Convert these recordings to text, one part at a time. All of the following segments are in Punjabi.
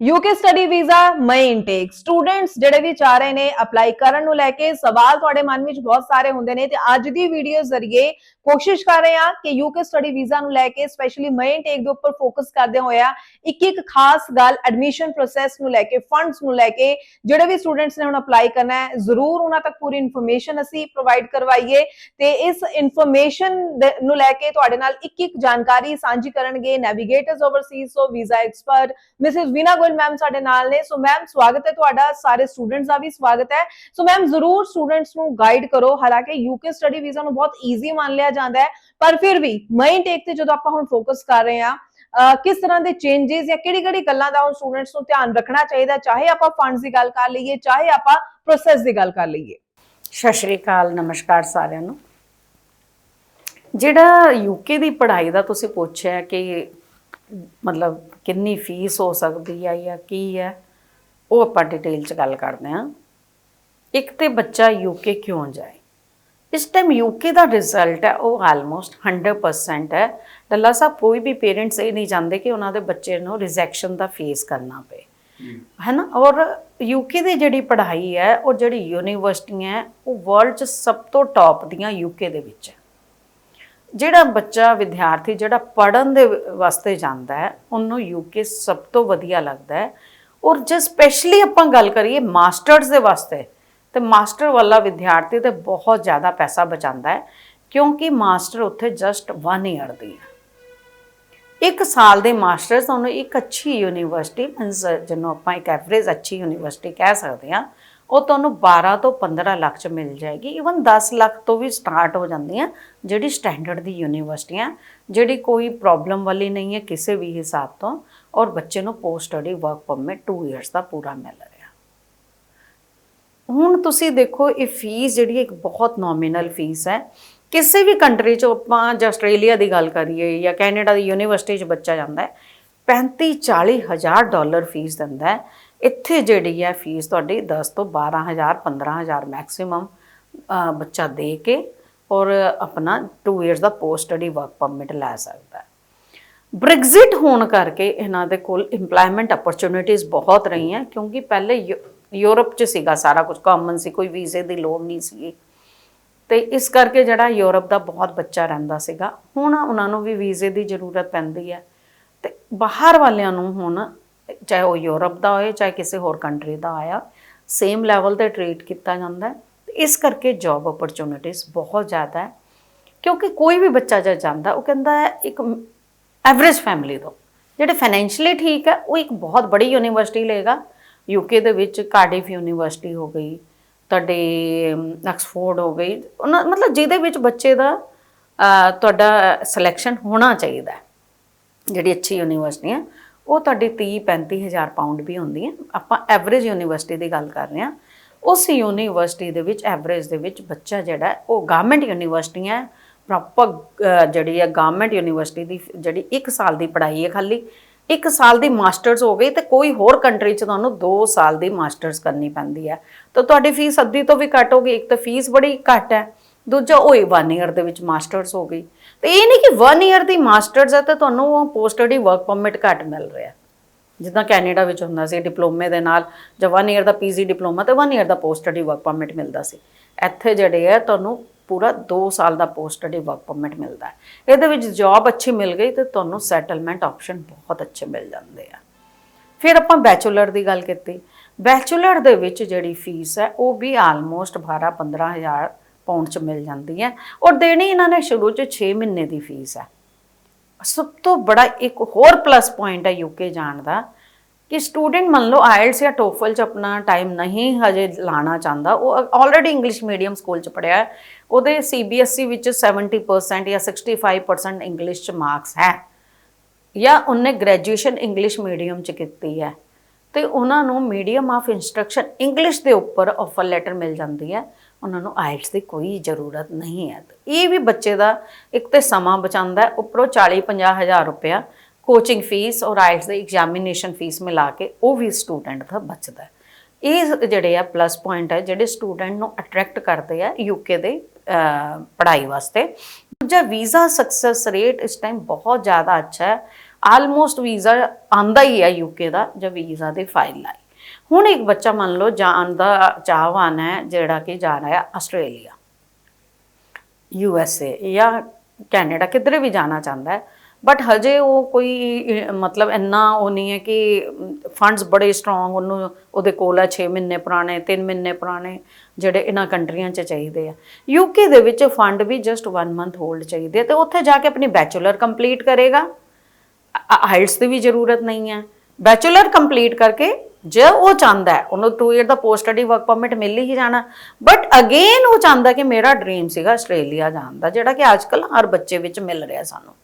UK study visa May intake students ਜਿਹੜੇ ਵੀ ਚਾਹ ਰਹੇ ਨੇ ਅਪਲਾਈ ਕਰਨ ਨੂੰ ਲੈ ਕੇ ਸਵਾਲ ਤੁਹਾਡੇ ਮਨ ਵਿੱਚ ਬਹੁਤ ਸਾਰੇ ਹੁੰਦੇ ਨੇ ਤੇ ਅੱਜ ਦੀ ਵੀਡੀਓ ਜ਼ਰੀਏ ਕੋਸ਼ਿਸ਼ ਕਰ ਰਹੇ ਹਾਂ ਕਿ ਯੂਕੇ ਸਟੱਡੀ ਵੀਜ਼ਾ ਨੂੰ ਲੈ ਕੇ ਸਪੈਸ਼ਲੀ ਮਈ ਟੇਕ ਦੇ ਉੱਪਰ ਫੋਕਸ ਕਰਦੇ ਹੋਇਆ ਇੱਕ ਇੱਕ ਖਾਸ ਗੱਲ ਐਡਮਿਸ਼ਨ ਪ੍ਰੋਸੈਸ ਨੂੰ ਲੈ ਕੇ ਫੰਡਸ ਨੂੰ ਲੈ ਕੇ, ਜਿਹੜੇ ਵੀ ਸਟੂਡੈਂਟਸ ਨੇ ਹੁਣ ਅਪਲਾਈ ਕਰਨਾ ਹੈ, ਜ਼ਰੂਰ ਉਹਨਾਂ ਤੱਕ ਪੂਰੀ ਇਨਫੋਰਮੇਸ਼ਨ ਅਸੀਂ ਪ੍ਰੋਵਾਈਡ ਕਰਵਾਈਏ ਤੇ ਇਸ ਇਨਫੋਰਮੇਸ਼ਨ ਨੂੰ ਲੈ ਕੇ ਤੁਹਾਡੇ ਨਾਲ ਇੱਕ ਇੱਕ ਜਾਣਕਾਰੀ ਸਾਂਝੀ ਕਰਨਗੇ Navigators Overseas so visa expert Mrs Veena Goyal ma'am ਸਾਡੇ ਨਾਲ ਨੇ ਸੋ ਮੈਮ ਸਵਾਗਤ ਹੈ ਤੁਹਾਡਾ, ਸਾਰੇ ਸਟੂਡੈਂਟਸ ਦਾ ਵੀ ਸਵਾਗਤ ਹੈ। ਸੋ ਮੈਮ ਜ਼ਰੂਰ ਸਟੂਡੈਂਟਸ ਨੂੰ ਗਾਈਡ ਕਰੋ, ਹਾਲਾਂਕਿ ਯੂਕੇ ਸਟੱਡੀ ਵੀਜ਼ਾ ਨੂੰ ਬਹੁਤ ਈਜ਼ੀ ਮੰਨ ਲਿਆ ਜਾਂਦਾ ਹੈ। ਪਰ ਫਿਰ ਵੀ ਮਈ ਟੇਕ ਤੇ ਜਦੋਂ ਆਪਾਂ ਹੁਣ ਫੋਕਸ ਕਰ ਰਹੇ ਹਾਂ ਕਿਸ ਤਰ੍ਹਾਂ ਦੇ ਚੇਂजेस ਜਾਂ ਕਿਹੜੀ ਕਿਹੜੀ ਗੱਲਾਂ ਦਾ ਹੁਣ ਸਟੂਡੈਂਟਸ ਨੂੰ ਧਿਆਨ ਰੱਖਣਾ ਚਾਹੀਦਾ, ਚਾਹੇ ਆਪਾਂ ਫੰਡਸ ਦੀ ਗੱਲ ਕਰ ਲਈਏ, ਚਾਹੇ ਆਪਾਂ ਪ੍ਰੋਸੈਸ ਦੀ ਗੱਲ ਕਰ ਲਈਏ। ਸਤਿ ਸ਼੍ਰੀ ਅਕਾਲ, ਨਮਸਕਾਰ ਸਾਰਿਆਂ ਨੂੰ। ਜਿਹੜਾ ਯੂਕੇ ਦੀ ਪੜ੍ਹਾਈ ਦਾ ਤੁਸੀਂ ਪੁੱਛਿਆ ਕਿ ਮਤਲਬ ਕਿੰਨੀ ਫੀਸ ਹੋ ਸਕਦੀ ਹੈ ਜਾਂ ਕੀ ਹੈ ਉਹ ਆਪਾਂ ਡਿਟੇਲ 'ਚ ਗੱਲ ਕਰਦੇ ਹਾਂ। ਇੱਕ ਤੇ ਬੱਚਾ ਯੂਕੇ ਕਿਉਂ ਜਾਏ? ਇਸ ਟਾਈਮ ਯੂਕੇ ਦਾ ਰਿਜ਼ਲਟ ਹੈ ਉਹ ਆਲਮੋਸਟ 100% ਹੈ। ਡੱਲਾ ਸਾਹਿਬ ਕੋਈ ਵੀ ਪੇਰੈਂਟਸ ਇਹ ਨਹੀਂ ਚਾਹੁੰਦੇ ਕਿ ਉਹਨਾਂ ਦੇ ਬੱਚੇ ਨੂੰ ਰਿਜੈਕਸ਼ਨ ਦਾ ਫੇਸ ਕਰਨਾ ਪਏ। ਹੈ। ਨਾ ਔਰ ਯੂਕੇ ਦੀ ਜਿਹੜੀ ਪੜ੍ਹਾਈ ਹੈ ਉਹ ਜਿਹੜੀ ਯੂਨੀਵਰਸਿਟੀਆਂ ਹੈ ਉਹ ਵਰਲਡ 'ਚ ਸਭ ਤੋਂ ਟੌਪ ਦੀਆਂ ਯੂਕੇ ਦੇ ਵਿੱਚ ਹੈ। ਜਿਹੜਾ ਬੱਚਾ ਵਿਦਿਆਰਥੀ ਜਿਹੜਾ ਪੜਨ ਦੇ ਵਾਸਤੇ ਜਾਂਦਾ ਹੈ ਉਹਨੂੰ ਯੂਕੇ ਸਭ ਤੋਂ ਵਧੀਆ ਲੱਗਦਾ ਹੈ। ਔਰ ਜੇ ਸਪੈਸ਼ਲੀ ਆਪਾਂ ਗੱਲ ਕਰੀਏ ਮਾਸਟਰਸ ਦੇ ਵਾਸਤੇ ਤੇ ਮਾਸਟਰ ਵਾਲਾ ਵਿਦਿਆਰਥੀ ਤੇ ਬਹੁਤ ਜ਼ਿਆਦਾ ਪੈਸਾ ਬਚਾਉਂਦਾ ਹੈ, ਕਿਉਂਕਿ ਮਾਸਟਰ ਉੱਥੇ ਜਸਟ 1 ਇਅਰ ਦੀ ਹੈ ਇੱਕ ਸਾਲ ਦੇ ਮਾਸਟਰ ਤੁਹਾਨੂੰ ਇੱਕ ਅੱਛੀ ਯੂਨੀਵਰਸਿਟੀ ਮੀਨਸ ਜਿਹਨੂੰ ਆਪਾਂ ਇੱਕ ਐਵਰੇਜ ਅੱਛੀ ਯੂਨੀਵਰਸਿਟੀ ਕਹਿ ਸਕਦੇ ਹਾਂ, ਉਹ ਤੁਹਾਨੂੰ 12 ਤੋਂ 15 ਲੱਖ ਚ ਮਿਲ ਜਾਏਗੀ। ਇਵਨ 10 ਲੱਖ ਤੋਂ ਵੀ ਸਟਾਰਟ ਹੋ ਜਾਂਦੀਆਂ ਜਿਹੜੀ ਸਟੈਂਡਰਡ ਦੀ ਯੂਨੀਵਰਸਿਟੀਆਂ, ਜਿਹੜੀ ਕੋਈ ਪ੍ਰੋਬਲਮ ਵਾਲੀ ਨਹੀਂ ਹੈ ਕਿਸੇ ਵੀ ਹਿਸਾਬ ਤੋਂ, ਔਰ ਬੱਚੇ ਨੂੰ post study work permit 2 years ਦਾ ਪੂਰਾ ਮਿਲ ਰਿਹਾ ਹੁਣ ਤੁਸੀਂ ਦੇਖੋ, ਇਹ ਫੀਸ ਜਿਹੜੀ ਇੱਕ ਬਹੁਤ ਨੋਮੀਨਲ ਫੀਸ ਹੈ। ਕਿਸੇ ਵੀ ਕੰਟਰੀ 'ਚ ਆਪਾਂ ਜਾਂ ਆਸਟ੍ਰੇਲੀਆ ਦੀ ਗੱਲ ਕਰੀਏ ਜਾਂ ਕੈਨੇਡਾ ਦੀ ਯੂਨੀਵਰਸਿਟੀ 'ਚ ਬੱਚਾ ਜਾਂਦਾ ਹੈ 35 40 ਹਜ਼ਾਰ ਡਾਲਰ ਫੀਸ ਦਿੰਦਾ ਹੈ। ਇੱਥੇ ਜਿਹੜੀ ਹੈ ਫੀਸ ਤੁਹਾਡੀ 10 ਤੋਂ 12000 15000 ਮੈਕਸਿਮਮ ਬੱਚਾ ਦੇ ਕੇ ਔਰ ਆਪਣਾ 2 ਇਅਰਸ ਦਾ ਪੋਸਟ ਸਟੱਡੀ ਵਰਕ ਪਰਮਿਟ ਲੈ ਸਕਦਾ ਹੈ। ਬ੍ਰੈਗਜ਼ਿਟ ਹੋਣ ਕਰਕੇ ਇਹਨਾਂ ਦੇ ਕੋਲ ਏਮਪਲੋਇਮੈਂਟ ਅਪਰਚੂਨਿਟੀਜ਼ ਬਹੁਤ ਰਹੀਆਂ ਕਿਉਂਕਿ ਪਹਿਲੇ ਯੂ- ਯੂਰਪ 'ਚ ਸੀਗਾ ਸਾਰਾ ਕੁਝ ਕਾਮਨ ਸੀ, ਕੋਈ ਵੀਜ਼ੇ ਦੀ ਲੋੜ ਨਹੀਂ ਸੀ ਤੇ ਇਸ ਕਰਕੇ ਜਿਹੜਾ ਯੂਰਪ ਦਾ ਬਹੁਤ ਬੱਚਾ ਰਹਿੰਦਾ ਸੀਗਾ, ਹੁਣ ਉਹਨਾਂ ਨੂੰ ਵੀ ਵੀਜ਼ੇ ਦੀ ਜ਼ਰੂਰਤ ਪੈਂਦੀ ਹੈ। ਤੇ ਬਾਹਰ ਵਾਲਿਆਂ ਨੂੰ ਹੁਣ ਚਾਹੇ ਉਹ ਯੂਰਪ ਦਾ ਹੋਏ, ਚਾਹੇ ਕਿਸੇ ਹੋਰ ਕੰਟਰੀ ਦਾ ਆਇਆ ਸੇਮ ਲੈਵਲ ਤੇ ਟ੍ਰੀਟ ਕੀਤਾ ਜਾਂਦਾ ਹੈ। ਇਸ ਕਰਕੇ ਜੌਬ ਅਪਰਚੂਨਿਟੀਜ਼ ਬਹੁਤ ਜ਼ਿਆਦਾ ਹੈ। ਕਿਉਂਕਿ ਕੋਈ ਵੀ ਬੱਚਾ ਜਦ ਜਾਂਦਾ, ਉਹ ਕਹਿੰਦਾ ਹੈ ਇੱਕ ਐਵਰੇਜ ਫੈਮਿਲੀ ਤੋਂ, ਜਿਹੜੇ ਫਾਈਨੈਂਸ਼ੀਅਲੀ ਠੀਕ ਹੈ, ਉਹ ਇੱਕ ਬਹੁਤ ਬੜੀ ਯੂਨੀਵਰਸਿਟੀ ਲਏਗਾ। ਯੂਕੇ ਦੇ ਵਿੱਚ ਕਾਰਡਿਫ ਯੂਨੀਵਰਸਿਟੀ ਹੋ ਗਈ, ਤੁਹਾਡੇ ਆਕਸਫੋਰਡ ਹੋ ਗਈ, ਉਹਨਾਂ, ਮਤਲਬ ਜਿਹਦੇ ਵਿੱਚ ਬੱਚੇ ਦਾ ਤੁਹਾਡਾ ਸਿਲੈਕਸ਼ਨ ਹੋਣਾ ਚਾਹੀਦਾ ਜਿਹੜੀ ਅੱਛੀ ਯੂਨੀਵਰਸਿਟੀਆਂ ਉਹ ਤੁਹਾਡੀ 30 35 ਹਜ਼ਾਰ ਪਾਉਂਡ ਵੀ ਹੁੰਦੀ ਹੈ। ਆਪਾਂ ਐਵਰੇਜ ਯੂਨੀਵਰਸਿਟੀ ਦੀ ਗੱਲ ਕਰ ਰਹੇ ਹਾਂ, ਉਸ ਯੂਨੀਵਰਸਿਟੀ ਦੇ ਵਿੱਚ, ਐਵਰੇਜ ਦੇ ਵਿੱਚ ਬੱਚਾ ਜਿਹੜਾ ਉਹ ਗਵਰਨਮੈਂਟ ਯੂਨੀਵਰਸਿਟੀ ਹੈ ਪ੍ਰੋਪਰ ਜਿਹੜੀ ਹੈ ਗਵਰਨਮੈਂਟ ਯੂਨੀਵਰਸਿਟੀ ਦੀ, ਜਿਹੜੀ 1 ਸਾਲ ਦੀ ਪੜ੍ਹਾਈ ਹੈ ਖਾਲੀ 1 ਸਾਲ ਦੀ ਮਾਸਟਰਸ ਹੋ ਗਈ ਤੇ ਕੋਈ ਹੋਰ ਕੰਟਰੀ 'ਚ ਤੁਹਾਨੂੰ 2 ਸਾਲ ਦੀ ਮਾਸਟਰਸ ਕਰਨੀ ਪੈਂਦੀ ਹੈ। ਤਾਂ ਤੁਹਾਡੀ ਫੀਸ ਅੱਧੀ ਤੋਂ ਵੀ ਘੱਟ ਹੋਗੀ ਇੱਕ ਤਾਂ ਫੀਸ ਬੜੀ ਘੱਟ ਹੈ, ਦੂਜਾ ਉਹ 1 ਇਅਰ ਦੇ ਵਿੱਚ ਮਾਸਟਰਸ ਹੋ ਗਈ। ਤੇ ਇਹ ਨਹੀਂ ਕਿ 1 ਇਅਰ ਦੀ ਮਾਸਟਰਸ ਹੈ ਤਾਂ ਤੁਹਾਨੂੰ ਪੋਸਟ ਸਟੱਡੀ ਵਰਕ ਪਰਮਿਟ ਘੱਟ ਮਿਲ ਰਿਹਾ ਜਿੱਦਾਂ ਕੈਨੇਡਾ ਵਿੱਚ ਹੁੰਦਾ ਸੀ ਡਿਪਲੋਮੇ ਦੇ ਨਾਲ, ਜਾਂ 1 ਇਅਰ ਦਾ ਪੀਜੀ ਡਿਪਲੋਮਾ ਤੇ 1 ਇਅਰ ਦਾ ਪੋਸਟ ਸਟੱਡੀ ਵਰਕ ਪਰਮਿਟ ਮਿਲਦਾ ਸੀ। ਇੱਥੇ ਜਿਹੜੇ ਹੈ, ਤੁਹਾਨੂੰ ਪੂਰਾ 2 ਸਾਲ ਦਾ ਪੋਸਟ ਸਟੱਡੀ ਵਰਕ ਪਰਮਿਟ ਮਿਲਦਾ ਹੈ। ਇਹਦੇ ਵਿੱਚ ਜੌਬ ਅੱਛੀ ਮਿਲ ਗਈ ਤੇ ਤੁਹਾਨੂੰ ਸੈਟਲਮੈਂਟ ਆਪਸ਼ਨ ਬਹੁਤ ਅੱਛੇ ਮਿਲ ਜਾਂਦੇ ਆ। ਫਿਰ ਆਪਾਂ ਬੈਚਲਰ ਦੀ ਗੱਲ ਕੀਤੀ। ਬੈਚਲਰ ਦੇ ਵਿੱਚ ਜਿਹੜੀ ਫੀਸ ਹੈ, ਉਹ ਵੀ ਆਲਮੋਸਟ 12 15000 ਪਾਉਂਡ ਚ ਮਿਲ ਜਾਂਦੀ ਹੈ ਔਰ ਦੇਣੀ ਇਹਨਾਂ ਨੇ ਸ਼ੁਰੂ ਚ 6 ਮਹੀਨੇ ਦੀ ਫੀਸ ਹੈ। ਸਭ ਤੋਂ ਬੜਾ ਇੱਕ ਹੋਰ ਪਲੱਸ ਪੁਆਇੰਟ ਹੈ ਯੂਕੇ ਜਾਣ ਦਾ। ਕਿ ਸਟੂਡੈਂਟ ਮੰਨ ਲਓ ਆਇਲਸ ਜਾਂ ਟੋਫਲ ਚ ਆਪਣਾ ਟਾਈਮ ਨਹੀਂ ਹਜੇ ਲਾਣਾ ਚਾਹੁੰਦਾ, ਉਹ ਆਲਰੇਡੀ ਇੰਗਲਿਸ਼ ਮੀਡੀਅਮ ਸਕੂਲ ਚ ਪੜਿਆ ਹੈ। ਉਹਦੇ ਸੀਬੀਐਸਈ E ਵਿੱਚ 70% ਜਾਂ 65% ਇੰਗਲਿਸ਼ ਚ ਮਾਰਕਸ ਹੈ। ਜਾਂ ਉਹਨੇ ਗ੍ਰੈਜੂਏਸ਼ਨ ਇੰਗਲਿਸ਼ ਮੀਡੀਅਮ ਚ ਕੀਤੀ ਹੈ। ਤੇ ਉਹਨਾਂ ਨੂੰ ਮੀਡੀਅਮ ਆਫ ਇੰਸਟਰਕਸ਼ਨ ਇੰਗਲਿਸ਼ ਦੇ ਉੱਪਰ ਆਫਰ ਲੈਟਰ ਮਿਲ ਜਾਂਦੀ ਹੈ। ਉਹਨਾਂ ਨੂੰ ਆਇਲਸ ਦੀ ਕੋਈ ਜ਼ਰੂਰਤ ਨਹੀਂ ਹੈ। ਇਹ ਵੀ ਬੱਚੇ ਦਾ ਇੱਕ ਤੇ ਸਮਾਂ ਬਚਾਉਂਦਾ ਉੱਪਰੋਂ 40 50 ਹਜ਼ਾਰ ਰੁਪਇਆ ਕੋਚਿੰਗ ਫੀਸ ਔਰ ਆਇਲਟਸ ਦੇ ਐਗਜ਼ਾਮੀਨੇਸ਼ਨ ਫੀਸ ਮਿਲਾ ਕੇ ਉਹ ਵੀ ਸਟੂਡੈਂਟ ਦਾ ਬਚਦਾ ਹੈ। ਇਹ ਜਿਹੜੇ ਆ ਪਲੱਸ ਪੁਆਇੰਟ ਹੈ, ਜਿਹੜੇ ਸਟੂਡੈਂਟ ਨੂੰ ਅਟਰੈਕਟ ਕਰਦੇ ਆ ਯੂਕੇ ਦੇ ਪੜ੍ਹਾਈ ਵਾਸਤੇ। ਦੂਜਾ ਵੀਜ਼ਾ ਸਕਸੈਸ ਰੇਟ ਇਸ ਟਾਈਮ ਬਹੁਤ ਜ਼ਿਆਦਾ ਅੱਛਾ ਹੈ। ਆਲਮੋਸਟ ਵੀਜ਼ਾ ਆਂਦਾ ਹੀ ਹੈ ਯੂਕੇ ਦਾ ਜਦ ਵੀਜ਼ਾ ਦੇ ਫਾਈਲ ਆਈ ਹੁਣ ਇੱਕ ਬੱਚਾ ਮੰਨ ਲਓ ਜਾਣ ਦਾ ਚਾਹਵਾਨ ਹੈ ਜਿਹੜਾ ਕਿ ਜਾ ਰਿਹਾ ਹੈ ਆਸਟ੍ਰੇਲੀਆ ਯੂ ਐਸ ਏ ਜਾਂ ਕੈਨੇਡਾ, ਕਿਧਰੇ ਵੀ ਜਾਣਾ ਚਾਹੁੰਦਾ ਹੈ ਬਟ ਹਜੇ ਉਹ ਕੋਈ, ਮਤਲਬ ਇੰਨਾ ਉਹ ਨਹੀਂ ਹੈ ਕਿ ਫੰਡਸ ਬੜੇ ਸਟਰੋਂਗ ਉਹਨੂੰ, ਉਹਦੇ ਕੋਲ ਹੈ 6 ਮਹੀਨੇ ਪੁਰਾਣੇ 3 ਮਹੀਨੇ ਪੁਰਾਣੇ, ਜਿਹੜੇ ਇਹਨਾਂ ਕੰਟਰੀਆਂ 'ਚ ਚਾਹੀਦੇ ਆ। ਯੂਕੇ ਦੇ ਵਿੱਚ ਫੰਡ ਵੀ ਜਸਟ 1 ਮੰਥ ਹੋਲਡ ਚਾਹੀਦੇ ਆ ਤੇ ਉੱਥੇ ਜਾ ਕੇ ਆਪਣੀ ਬੈਚਲਰ ਕੰਪਲੀਟ ਕਰੇਗਾ। ਹਾਈਟਸ ਦੀ ਵੀ ਜ਼ਰੂਰਤ ਨਹੀਂ ਹੈ। ਬੈਚਲਰ ਕੰਪਲੀਟ ਕਰਕੇ ਜੇ ਉਹ ਚਾਹੁੰਦਾ ਹੈ, ਉਹਨੂੰ 2 ਇਅਰ ਦਾ ਪੋਸਟ ਸਟੱਡੀ ਵਰਕ ਪਰਮਿਟ ਮਿਲ ਹੀ ਜਾਣਾ। ਬਟ ਅਗੇਨ ਉਹ ਚਾਹੁੰਦਾ ਕਿ ਮੇਰਾ ਡ੍ਰੀਮ ਸੀਗਾ ਆਸਟ੍ਰੇਲੀਆ ਜਾਣ ਦਾ, ਜਿਹੜਾ ਕਿ ਅੱਜਕੱਲ ਹਰ ਬੱਚੇ ਵਿੱਚ ਮਿਲ ਰਿਹਾ ਸਾਨੂੰ।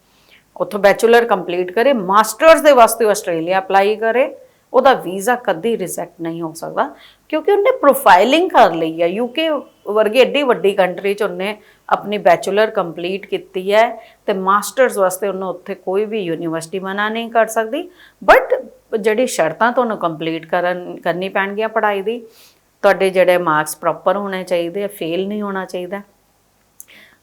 ਉੱਥੋਂ ਬੈਚਲਰ ਕੰਪਲੀਟ ਕਰੇ, ਮਾਸਟਰਸ ਦੇ ਵਾਸਤੇ ਆਸਟ੍ਰੇਲੀਆ ਅਪਲਾਈ ਕਰੇ, ਉਹਦਾ ਵੀਜ਼ਾ ਕਦੀ ਰਿਜੈਕਟ ਨਹੀਂ ਹੋ ਸਕਦਾ, ਕਿਉਂਕਿ ਉਹਨੇ ਪ੍ਰੋਫਾਈਲਿੰਗ ਕਰ ਲਈ ਹੈ। ਯੂਕੇ ਵਰਗੇ ਏਡੀ ਵੱਡੀ ਕੰਟਰੀ 'ਚ ਉਹਨੇ ਆਪਣੀ ਬੈਚਲਰ ਕੰਪਲੀਟ ਕੀਤੀ ਹੈ ਤੇ ਮਾਸਟਰਸ ਵਾਸਤੇ ਉਹਨੂੰ ਉੱਥੇ ਕੋਈ ਵੀ ਯੂਨੀਵਰਸਿਟੀ ਮਨਾ ਨਹੀਂ ਕਰ ਸਕਦੀ। ਬਟ ਜਿਹੜੀ ਸ਼ਰਤਾਂ ਤੁਹਾਨੂੰ ਕੰਪਲੀਟ ਕਰਨ, ਕਰਨੀ ਪੈਣਗੀਆਂ ਪੜ੍ਹਾਈ ਦੀ, ਤੁਹਾਡੇ ਜਿਹੜੇ ਮਾਰਕਸ ਪ੍ਰੋਪਰ ਹੋਣੇ ਚਾਹੀਦੇ ਆ ਫੇਲ ਨਹੀਂ ਹੋਣਾ ਚਾਹੀਦਾ।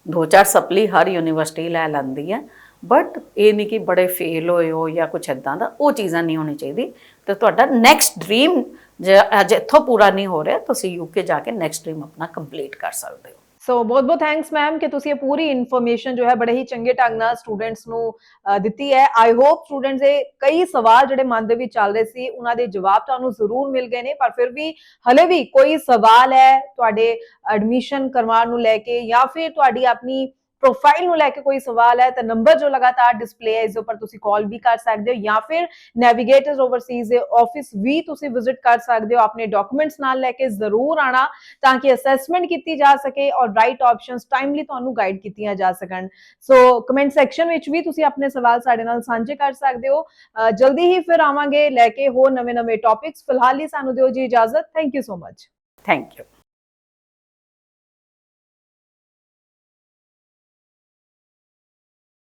ਦੋ ਚਾਰ ਸਪਲੀ ਹਰ ਯੂਨੀਵਰਸਿਟੀ ਲੈ ਲੈਂਦੀ ਹੈ। ਬਟ ਇਹ ਨਹੀਂ ਕਿ ਬੜੇ ਫੇਲ ਹੋਏ ਹੋ ਜਾਂ ਕੁਝ ਇਦਾਂ ਦਾ, ਉਹ ਚੀਜ਼ਾਂ ਨਹੀਂ ਹੋਣੀ ਚਾਹੀਦੀ। ਤੇ ਤੁਹਾਡਾ ਨੈਕਸਟ ਡ੍ਰੀਮ ਜੇ ਇੱਥੋਂ ਪੂਰਾ ਨਹੀਂ ਹੋ ਰਿਹਾ, ਤੁਸੀਂ ਯੂਕੇ ਜਾ ਕੇ ਨੈਕਸਟ ਡ੍ਰੀਮ ਆਪਣਾ ਕੰਪਲੀਟ ਕਰ ਸਕਦੇ ਹੋ। ਸੋ ਬਹੁਤ ਬਹੁਤ ਥੈਂਕਸ ਮੈਮ ਕਿ ਤੁਸੀਂ ਇਹ ਪੂਰੀ ਇਨਫੋਰਮੇਸ਼ਨ ਜੋ ਹੈ ਬੜੇ ਹੀ ਚੰਗੇ ਢੰਗ ਨਾਲ ਸਟੂਡੈਂਟਸ ਨੂੰ ਦਿੱਤੀ ਹੈ। ਆਈ ਹੋਪ ਸਟੂਡੈਂਟਸ ਦੇ ਕਈ ਸਵਾਲ ਜਿਹੜੇ ਮਨ ਦੇ ਵਿੱਚ ਚੱਲ ਰਹੇ ਸੀ, ਉਹਨਾਂ ਦੇ ਜਵਾਬ ਤੁਹਾਨੂੰ ਜ਼ਰੂਰ ਮਿਲ ਗਏ ਨੇ। ਪਰ ਫਿਰ ਵੀ ਹਲੇ ਵੀ ਕੋਈ ਸਵਾਲ ਹੈ ਤੁਹਾਡੇ ਐਡਮਿਸ਼ਨ ਕਰਵਾਉਣ ਨੂੰ ਲੈ ਕੇ ਜਾਂ ਫਿਰ ਤੁਹਾਡੀ ਆਪਣੀ ਪ੍ਰੋਫਾਈਲ ਨੂੰ ਲੈ ਕੇ ਕੋਈ ਸਵਾਲ ਹੈ ਤਾਂ ਨੰਬਰ ਜੋ ਲਗਾਤਾਰ ਡਿਸਪਲੇ ਹੈ ਇਸ ਦੇ ਉੱਪਰ ਤੁਸੀਂ ਕਾਲ ਵੀ ਕਰ ਸਕਦੇ ਹੋ ਜਾਂ ਫਿਰ ਨੈਵੀਗੇਟਰਸ ਓਵਰਸੀਜ਼ ਦੇ ਆਫਿਸ ਵੀ ਤੁਸੀਂ ਵਿਜ਼ਿਟ ਕਰ ਸਕਦੇ ਹੋ ਆਪਣੇ ਡਾਕੂਮੈਂਟਸ ਨਾਲ ਲੈ ਕੇ ਜ਼ਰੂਰ ਆਣਾ ਤਾਂ ਕਿ ਅਸੈਸਮੈਂਟ ਕੀਤੀ ਜਾ ਸਕੇ ਔਰ ਰਾਈਟ ਆਪਸ਼ਨਸ ਟਾਈਮਲੀ ਤੁਹਾਨੂੰ ਗਾਈਡ ਕੀਤੀਆਂ ਜਾ ਸਕਣ ਸੋ ਕਮੈਂਟ ਸੈਕਸ਼ਨ ਵਿੱਚ ਵੀ ਤੁਸੀਂ ਆਪਣੇ ਸਵਾਲ ਸਾਡੇ ਨਾਲ ਸਾਂਝੇ ਕਰ ਸਕਦੇ ਹੋ ਅਹ ਜਲਦੀ ਹੀ ਫਿਰ ਆਵਾਂਗੇ ਲੈ ਕੇ ਹੋਰ ਨਵੇਂ-ਨਵੇਂ ਟੌਪਿਕਸ ਫਿਲਹਾਲ ਲਈ ਸਾਨੂੰ ਦਿਓ ਜੀ ਇਜਾਜ਼ਤ thank you so much thank you